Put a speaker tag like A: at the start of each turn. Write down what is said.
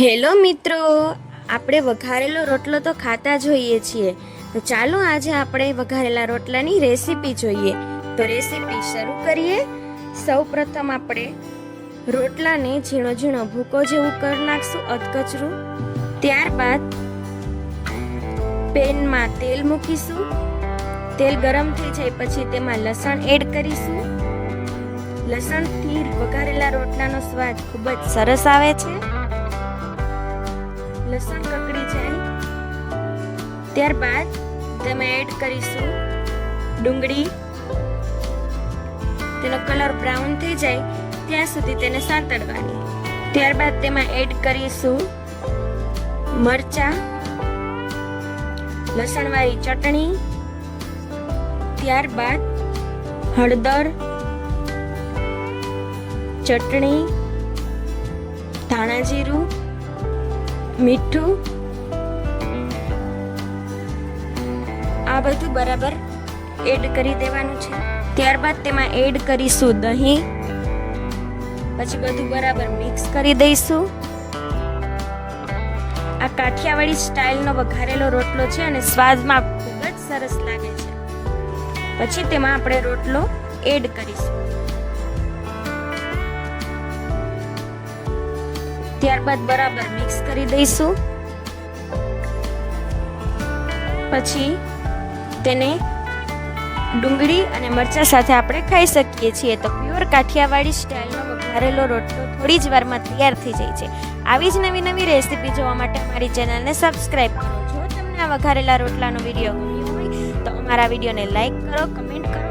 A: Hello મિત્રો, આપણે વઘારેલો રોટલો તો ખાતા જોઈએ છીએ. તો ચાલો આજે આપણે વઘારેલા રોટલાની રેસીપી જોઈએ. તો રેસીપી શરૂ કરીએ. સૌ પ્રથમ આપણે રોટલાને ઝીણો ઝીણો ભૂકો જેવું કરી નાખશું અધકચરું. ત્યારબાદ પેનમાં તેલ મૂકીશું. તેલ ગરમ થઈ જાય પછી તેમાં લસણ એડ કરીશું. લસણથી વઘારેલા રોટલાનો સ્વાદ ખૂબ જ સરસ આવે છે. લસણ કકડી જાય. ત્યારબાદ તેમાં એડ કરીશું ડુંગળી. તેનો કલર બ્રાઉન થઈ જાય, ત્યાં સુધી તેને સાંતળવાની. ત્યારબાદ તેમાં એડ કરીશું મરચા, લસણવાળી ચટણી. ત્યારબાદ હળદર, ચટણી, ધાણા જીરું મીઠું? આ બધું બરાબર એડ કરી દેવાનું છે. ત્યારબાદ તેમાં એડ કરીશું દહીં. પછી બધું બરાબર મિક્સ કરી દઈશું. આ કાઠિયાવાડી સ્ટાઇલનો વઘારેલો રોટલો છે અને સ્વાદમાં ખૂબ જ સરસ લાગે છે. પછી તેમાં આપણે રોટલો એડ કરીશું. ત્યારબાદ બરાબર મિક્સ કરી દઈશું. પછી તેને ડુંગળી અને મરચા સાથે આપણે ખાઈ શકીએ છીએ. તો પ્યોર કાઠિયાવાડી સ્ટાઇલનો વઘારેલો રોટલો થોડી જ વારમાં તૈયાર થઈ જાય છે. આવી જ નવી નવી રેસીપી જોવા માટે અમારી ચેનલને સબસ્ક્રાઇબ કરો. જો તમને આ વઘારેલા રોટલાનો વીડિયો ગમ્યો હોય, તો અમારા વિડીયોને લાઈક કરો, કમેન્ટ કરો.